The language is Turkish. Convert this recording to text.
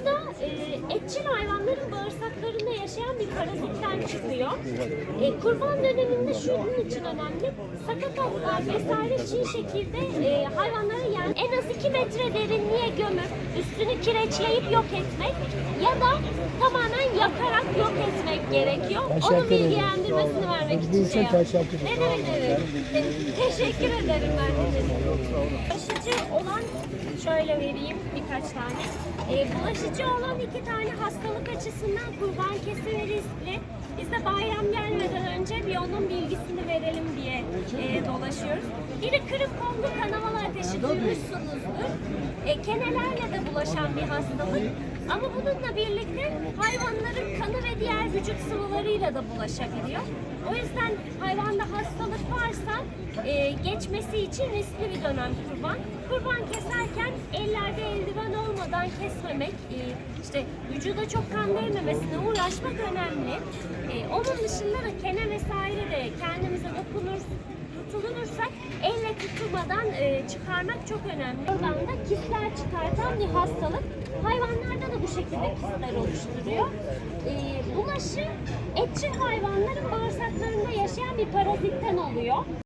Bu da e, etçil hayvanların bağırsaklarında yaşayan bir parazitten çıkıyor. E, kurban döneminde şunun için önemli. Sakatatlar vesaire çiğ şekilde e, hayvanlara yani en az 2 metre derinliğe gömüp üstünü kireçleyip yok etmek ya da tamamen yakarak yok etmek gerekiyor. Onun bilgilendirmesini vermek için şey yaptım. teşekkür ederim. Ne demek evet. Teşekkür ederim ben de. Bulaşıcı olan şöyle vereyim birkaç tane. Ee, bulaşıcı olan iki tane hastalık açısından kurban kesimi riskli. Biz de bayram gelmeden önce bir onun bilgisini verelim diye e, dolaşıyoruz. Biri kırık kollu kanamalı ateşi duymuşsunuzdur. E, kenelerle de bulaşan bir hastalık. Ama bununla birlikte hayvanların kanı ve diğer vücut sıvılarıyla da bulaşabiliyor. O yüzden hayvanda hastalık varsa e, geçmesi için riskli bir dönem kurban. Kurban keserken olmadan kesmemek, e, işte vücuda çok kan değmemesine uğraşmak önemli. E, onun dışında da kene vesaire de kendimize dokunur, tutulursak elle tutulmadan e, çıkarmak çok önemli. Oradan da kistler çıkartan bir hastalık. Hayvanlarda da bu şekilde kistler oluşturuyor. E, bulaşı etçil hayvanların bağırsaklarında yaşayan bir parazitten oluyor.